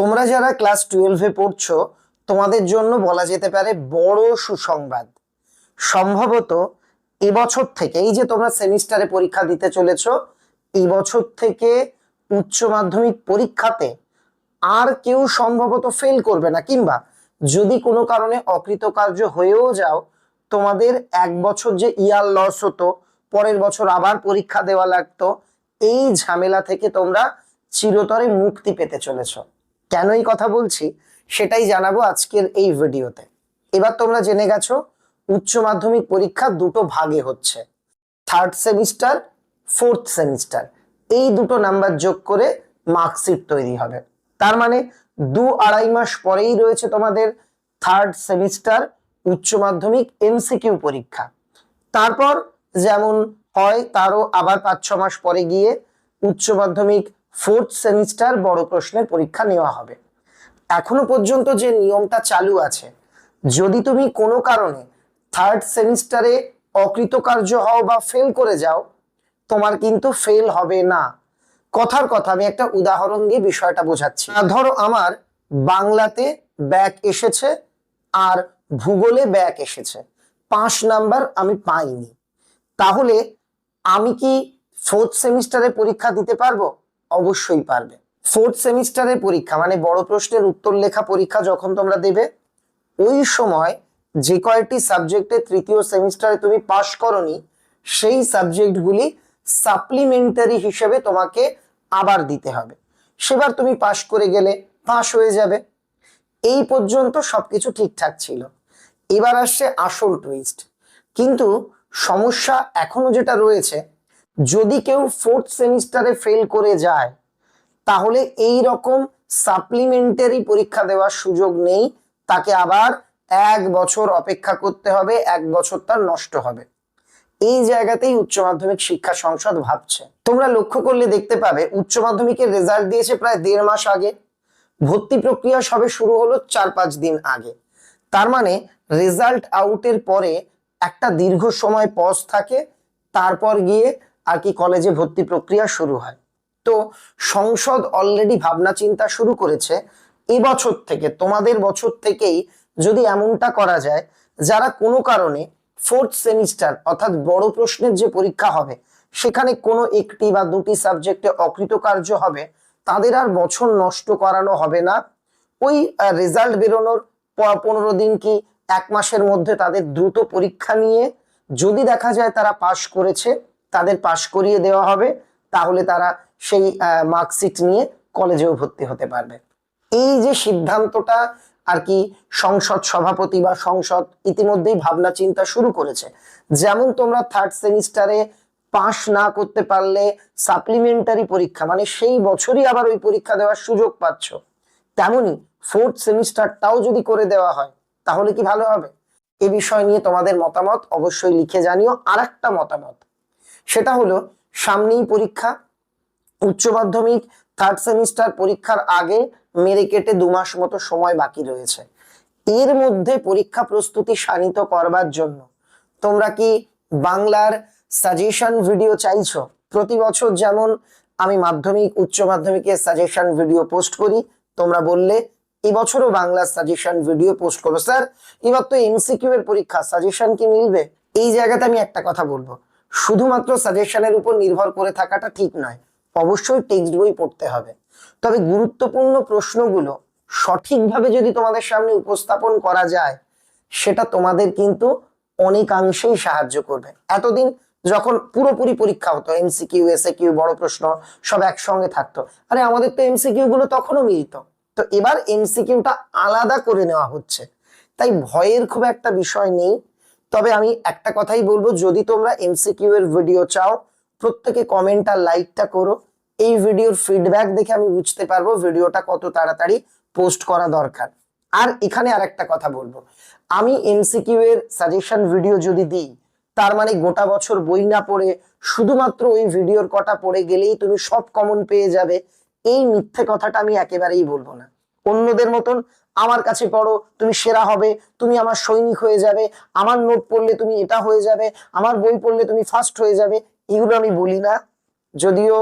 তোমরা যারা ক্লাস টুয়েলভে পড়ছো, তোমাদের জন্য বলা যেতে পারে বড় সুসংবাদ। সম্ভবত এবছর থেকে, এই যে তোমরা সেমিস্টারে পরীক্ষা দিতে চলেছ এই বছর থেকে উচ্চ মাধ্যমিক পরীক্ষাতে আর কেউ সম্ভবত ফেল করবে না, কিংবা যদি কোনো কারণে অকৃতকার্য হয়েও যাও, তোমাদের এক বছর যে ইয়ার লস হতো, পরের বছর আবার পরীক্ষা দেওয়া লাগতো, এই ঝামেলা থেকে তোমরা চিরতরে মুক্তি পেতে চলেছ। কেন এই কথা বলছি সেটাই জানাব আজকের এই ভিডিওতে। এবার তোমরা জেনে গেছো, উচ্চ মাধ্যমিক পরীক্ষা দুটো ভাগে হচ্ছে। থার্ড সেমিস্টার ফোর্থ সেমিস্টার এই দুটো নাম্বার যোগ করে মার্কশিট তৈরি হবে। তার মানে দু আড়াই মাস পরেই রয়েছে তোমাদের থার্ড সেমিস্টার উচ্চ মাধ্যমিক এমসিকিউ পরীক্ষা। তারপর যেমন হয়, তারও আবার পাঁচ ছ মাস পরে গিয়ে উচ্চ মাধ্যমিক ফোর্থ সেমিস্টার বড় প্রশ্নের পরীক্ষা নেওয়া হবে। এখনও পর্যন্ত যে নিয়মটা চালু আছে, যদি তুমি কোনো কারণে থার্ড সেমিস্টারে অকৃতকার্য হও বা ফেল করে যাও, তোমার কিন্তু ফেল হবে না। কথার কথা, আমি একটা উদাহরণ দিয়ে বিষয়টা বোঝাচ্ছি। ধরো আমার বাংলাতে ব্যাক এসেছে আর ভূগোলে ব্যাক এসেছে। পাঁচ নাম্বার আমি পাইনি। তাহলে আমি কি ফোর্থ সেমিস্টারে পরীক্ষা দিতে পারব? অবশ্যই পারবে। ফোর্থ সেমিস্টারের পরীক্ষা মানে বড় প্রশ্নের উত্তর লেখা পরীক্ষা যখন তোমরা দেবে, ওই সময় যে কয়েকটি সাবজেক্টে তৃতীয় সেমিস্টারে তুমি পাশ করনি, সেই সাবজেক্টগুলি সাপ্লিমেন্টারি হিসেবে তোমাকে আবার দিতে হবে। সেবার তুমি পাশ করে গেলে পাশ হয়ে যাবে। এই পর্যন্ত সবকিছু ঠিকঠাক ছিল। এবার আসছে আসল টুইস্ট কিন্তু সমস্যা এখনও যেটা রয়েছে যদি কেউ ফোর্থ সেমিস্টারে ফেল করে যায়, তাহলে এই রকম সাপ্লিমেন্টারি পরীক্ষা দেওয়ার সুযোগ নেই। তাকে আবার এক বছর অপেক্ষা করতে হবে, এক বছর তার নষ্ট হবে। এই জায়গাতেই উচ্চ মাধ্যমিক শিক্ষা সংসদ ভাবছে। তোমরা লক্ষ্য করলে দেখতে পাবে, উচ্চ মাধ্যমিকের রেজাল্ট দিয়েছে প্রায় দেড় মাস আগে। ভর্তি প্রক্রিয়া সবে শুরু হলো চার পাঁচ দিন আগে। তার মানে রেজাল্ট আউটের পরে একটা দীর্ঘ সময় পজ থাকে, তারপর গিয়ে আর কি কলেজে ভর্তি প্রক্রিয়া শুরু হয়। তো সংসদ অলরেডি ভাবনা চিন্তা শুরু করেছে, এবছর থেকে, তোমাদের বছর থেকেই যদি এমনটা করা যায়, যারা কোনো কারণে ফোর্থ সেমিস্টার অর্থাৎ বড় প্রশ্নের যে পরীক্ষা হবে, সেখানে কোনো একটি বা দুটি সাবজেক্টে অকৃতকার্য হবে, তাদের আর বছর নষ্ট করানো হবে না। ওই রেজাল্ট বেরোনোর পনেরো দিন কি এক মাসের মধ্যে তাদের দ্রুত পরীক্ষা নিয়ে যদি দেখা যায় তারা পাশ করেছে তাদের পাশ করিয়ে দেওয়া হবে, তাহলে তারা সেই মার্কশিট নিয়ে কলেজেও ভর্তি হতে পারবে। এই যে সিদ্ধান্তটা আর কি সংসদ সভাপতি বা সংসদ ইতিমধ্যেই ভাবনা চিন্তা শুরু করেছে, যেমন তোমরা থার্ড সেমিস্টারে পাশ না করতে পারলে সাপ্লিমেন্টারি পরীক্ষা মানে সেই বছরই আবার ওই পরীক্ষা দেওয়ার সুযোগ পাচ্ছ, তেমনি ফোর্থ সেমিস্টারটাও যদি করে দেওয়া হয়, তাহলে কি ভালো হবে? এ বিষয় নিয়ে তোমাদের মতামত অবশ্যই লিখে জানিও। আর একটা মতামত সেটা হলো সামনেই পরীক্ষা, উচ্চ মাধ্যমিক থার্ড সেমিস্টার পরীক্ষার আগে মেরে কেটে দু মাস মতো সময় বাকি রয়েছে। এর মধ্যে পরীক্ষা প্রস্তুতি শানিত করবার জন্য তোমরা কি বাংলার সাজেশন ভিডিও চাইছো? প্রতি বছর যেমন আমি মাধ্যমিক, উচ্চ মাধ্যমিকের সাজেশন ভিডিও পোস্ট করি, তোমরা বললে এবছরও বাংলার সাজেশন ভিডিও পোস্ট করো। স্যার, এবার তো এমসিকিউ এর পরীক্ষা সাজেশন কি মিলবে? এই জায়গাতে আমি একটা কথা বলব। শুধুমাত্র সাজেশনের উপর নির্ভর করে থাকাটা ঠিক নয়, অবশ্যই টেক্সট বই পড়তে হবে। তবে গুরুত্বপূর্ণ প্রশ্নগুলো সঠিকভাবে যদি তোমাদের সামনে উপস্থাপন করা যায়, সেটা তোমাদের কিন্তু অনেকাংশেই সাহায্য করবে। এতদিন যখন পুরোপুরি পরীক্ষা হতো এমসিকিউ এসএ কিউ বড় প্রশ্ন, সব একসঙ্গে থাকতো। আরে আমাদের তো এমসিকিউ গুলো তখনও মিলত। তো এবার এমসিকিউটা আলাদা করে নেওয়া হচ্ছে। তাই ভয়ের খুব একটা বিষয় নেই। তবে আমি একটা কথাই বলব, যদি তোমরা এমসিকিউ এর ভিডিও চাও, প্রত্যেকে কমেন্ট আর লাইকটা করো। এই ভিডিওর ফিডব্যাক দেখে আমি বুঝতে পারব ভিডিওটা কত তাড়াতাড়ি পোস্ট করা দরকার। আর এখানে আর একটা কথা বলব, আমি এমসিকিউ এর সাজেশন ভিডিও যদি দিই, তার মানে গোটা বছর বই না পড়ে, শুধুমাত্র ওই ভিডিওর কটা পড়ে গেলেই তুমি সব কমন পেয়ে যাবে, এই মিথ্যে কথাটা আমি একেবারেই বলব না। অন্যদের মতন, আমার কাছে পড়ো, তুমি সেরা হবে, তুমি আমার সৈনিক হয়ে যাবে, আমার নোট পড়লে তুমি এটা হয়ে যাবে, আমার বই পড়লে তুমি ফার্স্ট হয়ে যাবে, এগুলো আমি বলি না। যদিও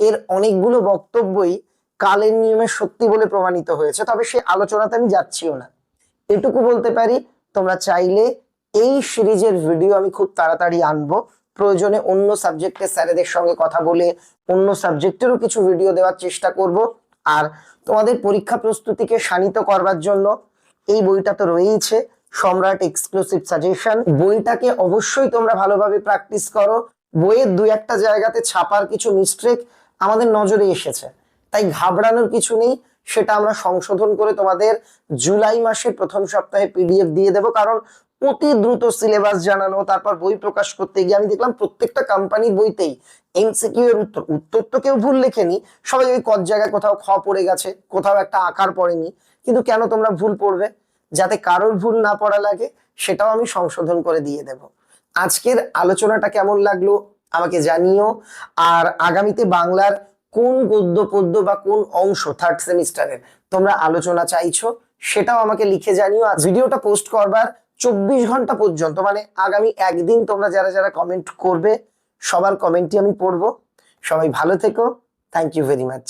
এর অনেকগুলো বক্তব্যই কালের নিয়মে সত্যি বলে প্রমাণিত হয়েছে, তবে সেই আলোচনাতে আমি যাচ্ছিও না। এটুকু বলতে পারি, তোমরা চাইলে এই সিরিজের ভিডিও আমি খুব তাড়াতাড়ি আনব। প্রয়োজনে অন্য সাবজেক্টের স্যারেদের সঙ্গে কথা বলে অন্য সাবজেক্টেরও কিছু ভিডিও দেওয়ার চেষ্টা করব। আর তোমাদের পরীক্ষা প্রস্তুতিকে শানিত করবার জন্য এই বইটা তো রয়েইছে, সম্রাট এক্সক্লুসিভ সাজেশন বইটাকে অবশ্যই তোমরা ভালোভাবে প্র্যাকটিস করো। বইয়ের দু একটা জায়গাতে ছাপার কিছু মিস্টেক আমাদের নজরে এসেছে। তাই ঘাবড়ানোর কিছু নেই, সেটা আমরা সংশোধন করে তোমাদের জুলাই মাসের প্রথম সপ্তাহে পিডিএফ দিয়ে দেবো। কারণ অতি দ্রুত সিলেবাস জানানো, তারপর বই প্রকাশ করতে গিয়ে আমি দেখলাম প্রত্যেকটা কোম্পানির বইতেই এমসিকিউ এর উত্তর। উত্তর তো কেউ ভুল লেখেনি। সবাই ওই কত জায়গায় কোথাও খ পড়ে গেছে, কোথাও একটা আকার পড়েনি। কিন্তু কেন তোমরা ভুল পড়বে? যাতে কারোর ভুল না পড়া লাগে, সেটাও আমি সংশোধন করে দিয়ে দেব। আজকের আলোচনাটা কেমন লাগল আমাকে জানিও। আর আগামীতে বাংলার কোন গদ্য পদ্য বা কোন অংশ থার্ড সেমিস্টারের তোমরা আলোচনা চাইছো, সেটাও আমাকে লিখে জানিও। আর ভিডিওটা পোস্ট করবার চব্বিশ ঘণ্টা পর্যন্ত মানে আগামী একদিন তোমরা যারা যারা কমেন্ট করবে, সবার কমেন্টই আমি পড়ব। সবাই ভালো থেকো। Thank you very much